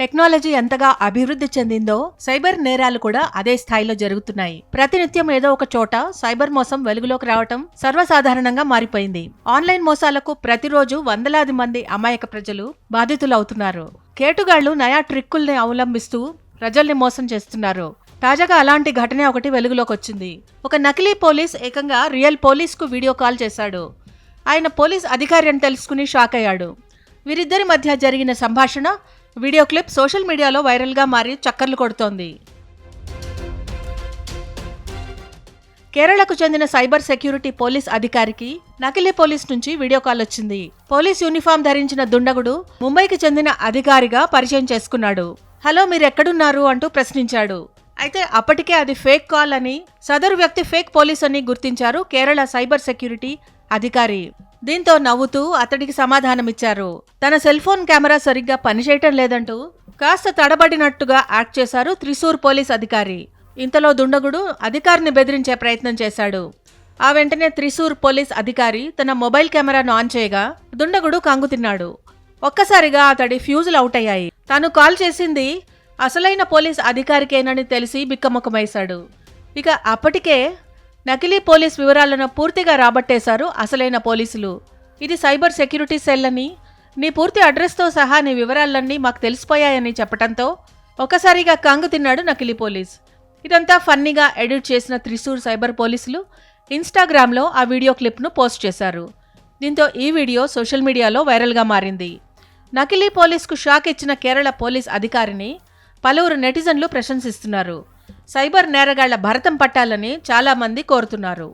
Technology ఎంతగా అభివృద్ధి చెందిందో cyber నేరాలు కూడా అదే స్థాయిలో జరుగుతున్నాయి. ప్రతినిత్యం ఏదో ఒక చోట సైబర్ మోసం వెలుగులోకి రావటం సర్వసాధారణంగా మారిపోయింది. ఆన్లైన్ మోసాలకు ప్రతిరోజు వందలాది మంది అమాయక ప్రజలు బాధితులవుతున్నారు. కేటుగాళ్ళు నయా ట్రిక్కుల్ని అవలంబిస్తూ ప్రజల్ని మోసం చేస్తున్నారు. తాజాగా అలాంటి ఘటనే ఒకటి వెలుగులోకి వచ్చింది. ఒక నకిలీ పోలీస్ ఏకంగా రియల్ పోలీస్కు వీడియో కాల్ చేశాడు. ఆయన పోలీస్ అధికారి అని తెలుసుకుని షాక్ అయ్యాడు వీరిద్దరి మధ్య జరిగిన సంభాషణ వీడియో క్లిప్ సోషల్ మీడియాలో వైరల్గా మారి చక్కర్లు కొడుతోంది. కేరళకు చెందిన సైబర్ సెక్యూరిటీ పోలీస్ అధికారికి నకిలీ పోలీస్ నుంచి వీడియో కాల్ వచ్చింది. పోలీస్ యూనిఫామ్ ధరించిన దుండగుడు ముంబైకి చెందిన అధికారిగా పరిచయం చేసుకున్నాడు. హలో మీరు ఎక్కడున్నారు అంటూ ప్రశ్నించాడు. అయితే అప్పటికే అది ఫేక్ కాల్ అని సదరు వ్యక్తి ఫేక్ పోలీస్ అని గుర్తించారు కేరళ సైబర్ సెక్యూరిటీ అధికారి. దీంతో నవ్వుతూ అతడికి సమాధానమిచ్చారు. తన సెల్ ఫోన్ కెమెరా సరిగ్గా పనిచేయటం లేదంటూ కాస్త తడబడినట్టుగా యాక్ట్ చేశారు త్రిశూర్ పోలీస్ అధికారి. ఇంతలో దుండగుడు అధికారిని బెదిరించే ప్రయత్నం చేశాడు. ఆ వెంటనే త్రిశూర్ పోలీస్ అధికారి తన మొబైల్ కెమెరాను ఆన్ చేయగా దుండగుడు కంగు తిన్నాడు. ఒక్కసారిగా అతడి ఫ్యూజులు అవుట్ అయ్యాయి. తాను కాల్ చేసింది అసలైన పోలీస్ అధికారికేనని తెలిసి బిక్కమొక్కమేశాడు. ఇక అప్పటికే నకిలీ పోలీస్ వివరాలను పూర్తిగా రాబట్టేశారు అసలైన పోలీసులు. ఇది సైబర్ సెక్యూరిటీ సెల్ అని నీ పూర్తి అడ్రస్తో సహా నీ వివరాలన్నీ మాకు తెలిసిపోయాయని చెప్పడంతో ఒకసారిగా కంగు తిన్నాడు నకిలీ పోలీస్. ఇదంతా ఫన్నీగా ఎడిట్ చేసిన త్రిశూర్ సైబర్ పోలీసులు ఇన్స్టాగ్రామ్లో ఆ వీడియో క్లిప్ను పోస్ట్ చేశారు. దీంతో ఈ వీడియో సోషల్ మీడియాలో వైరల్గా మారింది. నకిలీ పోలీస్కు షాక్ ఇచ్చిన కేరళ పోలీస్ అధికారిని పలువురు నెటిజన్లు ప్రశంసిస్తున్నారు. సైబర్ నేరగాళ్ళ భరతం పట్టాలని చాలామంది కోరుతున్నారు.